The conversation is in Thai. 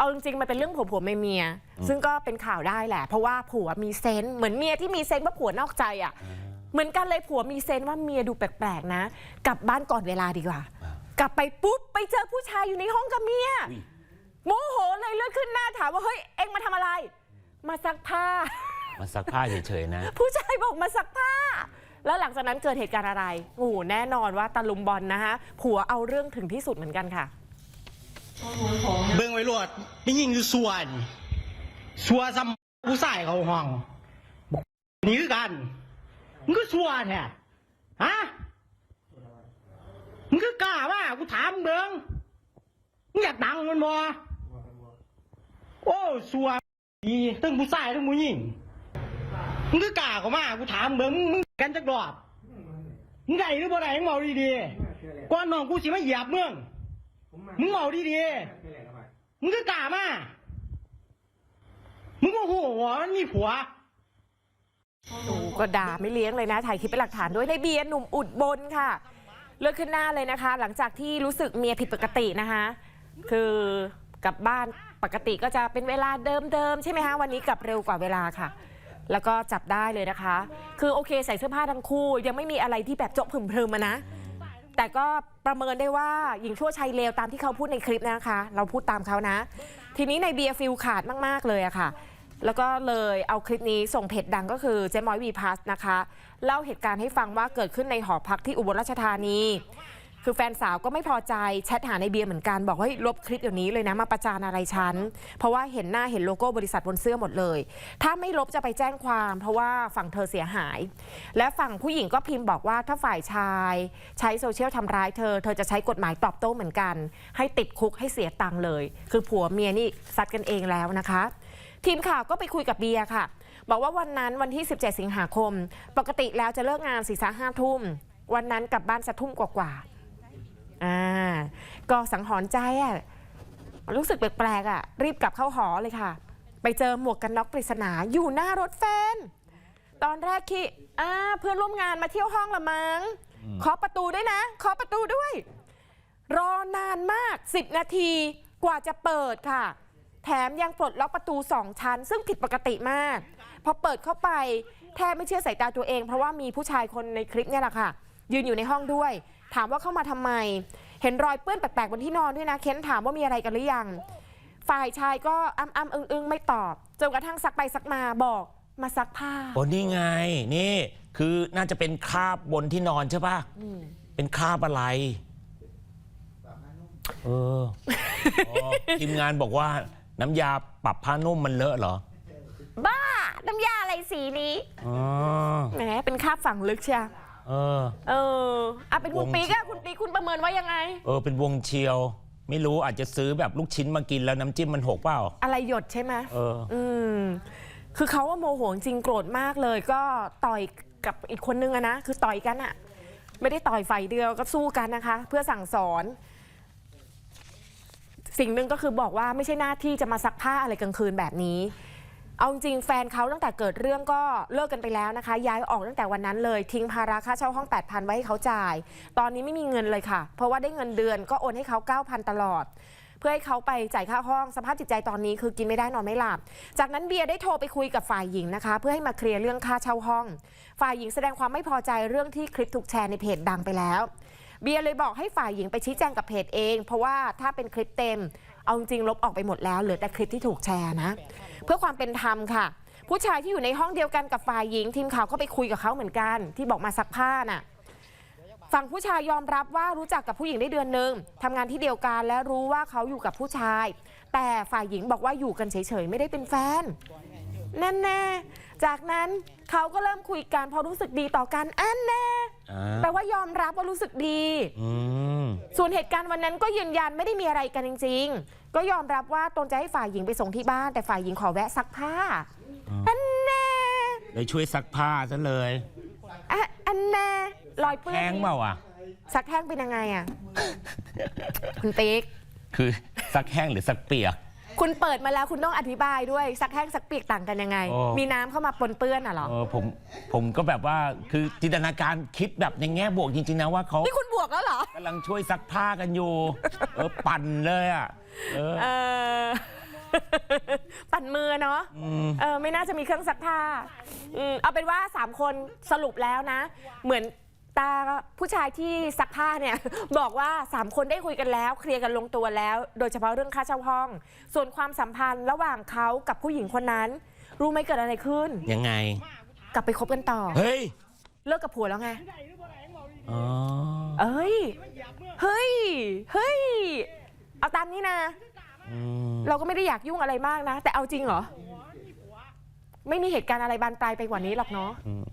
เอาจริงๆมันเป็นเรื่องผัวผัวเมียเมียๆซึ่งก็เป็นข่าวได้แหละ เพราะว่าผัวมีเซนส์เหมือนเมียที่มีเซนส์ว่าผัวนอกใจอะเหมือนกันเลยผัวมีเซนส์ว่าเมียดูแปลกๆนะ กลับบ้านก่อนเวลาดีกว่า กลับไปปุ๊บไปเจอผู้ชายอยู่ในห้องกับเมียอุ๊ยโมโหเลยเลือดขึ้นหน้าถามว่าเฮ้ยเอ็งมาทำอะไร มาซักผ้า มาซักผ้าเฉยๆนะ ผู้ชายบอกมาซักผ้าแล้วหลังจากนั้นเกิดเหตุการณ์อะไรโอ้โหแน่นอนว่าตะลุมบอลนะคะผัวเอาเรื่องถึงที่สุดเหมือนกันค่ะ เบิ่งไว้รวดไม่ยิงอยู่ส่วนสัวซ้ำผู้ชายเขาห้องบอกนี่คือกันมึงก็สัวแท้ฮะมึงคือกล้าว่ากูถามเบิ่งมึงอยากดังมันบ่โอ้สัวดีทั้งผู้ชายทั้งผู้หญิงมึงคือกล้าเขามากูถามเบิ่งมึงมึงกันจักรอบมึงได้หรือบ่ได้มึงบอกดีๆก่อนน้องกูสิมาเหยียบมึง มึงเอาดีๆมึงก็กล้ามา มึงก็โหวมันมีผัวก็ด่าไม่เลี้ยงเลยนะ ถ่ายคลิปเป็นหลักฐานด้วยในเบียร์หนุ่มอุดบนค่ะ เลือดขึ้นหน้าเลยนะคะ หลังจากที่รู้สึกเมียผิดปกตินะคะ คือกลับบ้านปกติก็จะเป็นเวลาเดิมๆใช่ไหมคะวันนี้กลับเร็วกว่าเวลาค่ะ แล้วก็จับได้เลยนะคะ คือโอเคใส่เสื้อผ้าทั้งคู่ ยังไม่มีอะไรที่แบบโจ๊ะผึมๆมานะ แต่ก็ประเมินได้ว่าหญิงชั่วชายเลวตามที่เขาพูดในคลิปนะคะ เราพูดตามเขานะ ทีนี้ในเบียร์ฟิลขาดมาก ๆ เลยอะค่ะ แล้วก็เลยเอาคลิปนี้ส่งเพจดังก็คือเจมอยวีพาสนะคะ เล่าเหตุการณ์ให้ฟังว่าเกิดขึ้นในหอพักที่อุบลราชธานี คือแฟนสาวก็ไม่พอใจแชทหาในเบียร์เหมือนกันบอกว่าลบคลิปเดี๋ยวนี้เลยนะมาประจานอะไรฉัน เพราะว่าเห็นหน้าเห็นโลโก้บริษัทบนเสื้อหมดเลย ถ้าไม่ลบจะไปแจ้งความ เพราะว่าฝั่งเธอเสียหาย และฝั่งผู้หญิงก็พิมพ์บอกว่าถ้าฝ่ายชาย ใช้โซเชียลทำร้ายเธอ เธอจะใช้กฎหมายตอบโต้เหมือนกัน ให้ติดคุกให้เสียตังค์เลย คือผัวเมียนี่ซัดกันเองแล้วนะคะ ทีมข่าวก็ไปคุยกับเบียร์ค่ะ บอกว่าวันนั้นวันที่ 17 สิงหาคม ปกติแล้วจะเลิกงานสี่สห้าทุ่ม วันนั้นกลับบ้านสักทุ่มกว่าๆ อ่าก็สังหรณ์ใจอะรู้สึกแปลกๆอะ รีบกลับเข้าหอเลยค่ะ ไปเจอหมวกกันน็อกปริศนาอยู่หน้ารถแฟน ตอนแรกคิดอ่าเพื่อนร่วมงานมาเที่ยวห้องละมัง้งเคาะประตูด้วยนะเคาะประตูด้วย รอนานมาก 10 นาทีกว่าจะเปิดค่ะ แถมยังปลดล็อกประตู2ชั้น ซึ่งผิดปกติมาก พอเปิดเข้าไปแทบไม่เชื่อสายตาตัวเอง เพราะว่ามีผู้ชายคนในคลิปเนี่ยแหละค่ะ ยืนอยู่ในห้องด้วย ถามว่าเข้ามาทำไม เห็นรอยเปื้อนแปลกๆบนที่นอนด้วยนะ เค้นถามว่ามีอะไรกันหรือยัง ฝ่ายชายก็อ้ำอ้ำอึ้งอึ้งไม่ตอบจนกระทั่งซักไปซักมาบอกมาซักผ้าโอ้นี่ไง นี่คือน่าจะเป็นคราบบนที่นอนใช่ปะเป็นคราบอะไรเอออ๋อทีมงานบอกว่าน้ำยาปรับผ้านุ่มมันเลอะเหรอ บ้า น้ำยาอะไรสีนี้อ๋อแหมเป็นคาบฝั่งลึกเชียว เออ เอออะเป็นคุณวงปีกอะเชียวคุณปีกคุณประเมินว่ายังไง เออ เป็นวงเชียว ไม่รู้อาจจะซื้อแบบลูกชิ้นมากินแล้วน้ำจิ้มมันหกเปล่า อะไรหยดใช่ไหม เออ อืม คือเขาว่าโมโหจริงโกรธมากเลย ก็ต่อยกับอีกคนนึงอะนะ คือต่อยกันอะไม่ได้ต่อยฝ่ายเดียวก็สู้กันนะคะ เพื่อสั่งสอน สิ่งหนึ่งก็คือบอกว่าไม่ใช่หน้าที่จะมาซักผ้าอะไรกลางคืนแบบนี้ เอาจริงแฟนเขาตั้งแต่เกิดเรื่องก็เลิกกันไปแล้วนะคะ ย้ายออกตั้งแต่วันนั้นเลยทิ้งภาระค่าเช่าห้อง 8,000 ไว้ให้เขาจ่าย ตอนนี้ไม่มีเงินเลยค่ะ เพราะว่าได้เงินเดือนก็โอนให้เขา 9,000 ตลอด เพื่อให้เขาไปจ่ายค่าห้องสภาพจิตใจตอนนี้คือกินไม่ได้นอนไม่หลับ จากนั้นเบียร์ได้โทรไปคุยกับฝ่ายหญิงนะคะ เพื่อให้มาเคลียร์เรื่องค่าเช่าห้อง ฝ่ายหญิงแสดงความไม่พอใจเรื่องที่คลิปถูกแชร์ในเพจดังไปแล้ว เบียร์เลยบอกให้ฝ่ายหญิงไปชี้แจงกับเพจเอง เพราะว่าถ้าเป็นคลิปเต็ม เอาจริงลบออกไปหมดแล้วเหลือแต่คลิปที่ถูกแชร์นะ เพื่อความเป็นธรรมค่ะ ผู้ชายที่อยู่ในห้องเดียวกันกับฝ่ายหญิง ทีมข่าวก็ไปคุยกับเขาเหมือนกัน ที่บอกมาซักผ้าน่ะฝั่งผู้ชายยอมรับว่ารู้จักกับผู้หญิงได้เดือนหนึ่งทำงานที่เดียวกันและรู้ว่าเขาอยู่กับผู้ชาย แต่ฝ่ายหญิงบอกว่าอยู่กันเฉยๆ ไม่ได้เป็นแฟนแน่ๆจากนั้นเขาก็เริ่มคุยกันพอรู้สึกดีต่อกันอันแน่ แปลว่ายอมรับว่ารู้สึกดีอืมส่วนเหตุการณ์วันนั้นก็ยืนยันไม่ได้มีอะไรกันจริง ๆ ก็ยอมรับว่าตนจะให้ฝ่ายหญิงไปส่งที่บ้าน แต่ฝ่ายหญิงขอแวะซักผ้าอ๋ออัอันแน่เลยช่วยซักผ้าซะเลยอะอันแน่รอยเปื้อนแห้งเปล่าอะซักแห้งเป็นยังไงอะคุณติ๊กคือซักแห้งหรือซักเปียก คุณเปิดมาแล้วคุณต้องอธิบายด้วยซักแห้งซักเปียกต่างกันยังไงโอ้มีน้ำเข้ามาปนเปื้อนอะเหรอ เออผมผมก็แบบว่าคือจินตนาการคิดแบบในแง่บวกจริง ๆ นะว่าเขานี่คุณบวกแล้วเหรอ กำลังช่วยซักผ้ากันอยู่ เออปั่นเลยอะเออเออ ปั่นมือเนาะ อืม เออไม่น่าจะมีเครื่องซักผ้าอืมเอาเป็นว่า 3 คนสรุปแล้วนะ เหมือน ตาผู้ชายที่ซักผ้าเนี่ย บอกว่า 3 คนได้คุยกันแล้ว เคลียร์กันลงตัวแล้ว โดยเฉพาะเรื่องค่าเช่าห้อง ส่วนความสัมพันธ์ระหว่างเขากับผู้หญิงคนนั้น รู้ไหมเกิดอะไรขึ้น ยังไง กลับไปคบกันต่อ เฮ้ย เลิกกับผัวแล้วไง อ๋อ เอ้ย เฮ้ย เฮ้ย เอาตามนี้นะ อืมเราก็ไม่ได้อยากยุ่งอะไรมากนะ แต่เอาจริงเหรอ ไม่มีเหตุการณ์อะไรบานปลายไปกว่านี้หรอกเนาะ อืม